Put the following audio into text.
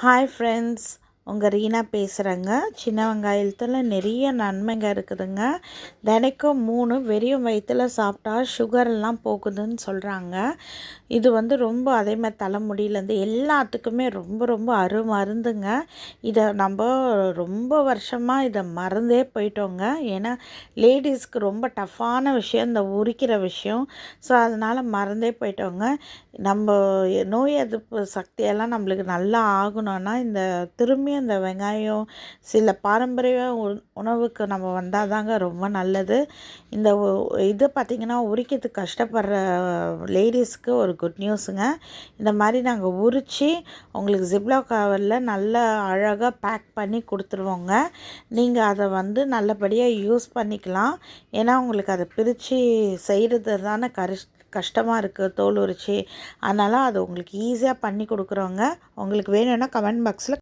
Hi, friends. உங்கள் ரீனா பேசுகிறேங்க சின்ன வெங்காயத்தில் நிறைய நன்மைங்க இருக்குதுங்க. தினைக்கும் மூணு வெறியும் வயிற்றில் சாப்பிட்டா சுகர்லாம் போகுதுன்னு சொல்கிறாங்க இது வந்து ரொம்ப அதே மாதிரி தலைமுடியிலேருந்து எல்லாத்துக்குமே ரொம்ப ரொம்ப அருமருந்துங்க இதை நம்ம ரொம்ப வருஷமாக இதை மறந்தே போயிட்டோங்க. ஏன்னா லேடிஸ்க்கு ரொம்ப டஃப்பான விஷயம் இந்த உரிக்கிற விஷயம். ஸோ அதனால் மறந்தே போயிட்டோங்க. நம்ம நோய் எதிர்ப்பு சக்தியெல்லாம் நம்மளுக்கு நல்லா ஆகணும்னா இந்த திரும்பியும் இந்த வெங்காயம் சில பாரம்பரிய உ- உணவுக்கு நம்ம வந்தால் தாங்க ரொம்ப நல்லது. இந்த இது பார்த்திங்கன்னா உரிக்கிறதுக்கு கஷ்டப்படுற லேடிஸ்க்கு ஒரு குட் நியூஸுங்க இந்த மாதிரி நாங்கள் உரித்து உங்களுக்கு ஜிப்லா கவரில் நல்ல அழகாக பேக் பண்ணி கொடுத்துருவோங்க. நீங்கள் அதை வந்து நல்லபடியாக யூஸ் பண்ணிக்கலாம். ஏன்னா உங்களுக்கு அதை பிரித்து செய்கிறது தானே கரிஷ் கஷ்டமாக இருக்குது தோல் உரிச்சு அதனால் அது உங்களுக்கு ஈஸியாக பண்ணி கொடுக்குறோங்க. உங்களுக்கு வேணும்னா கமெண்ட் பாக்ஸில்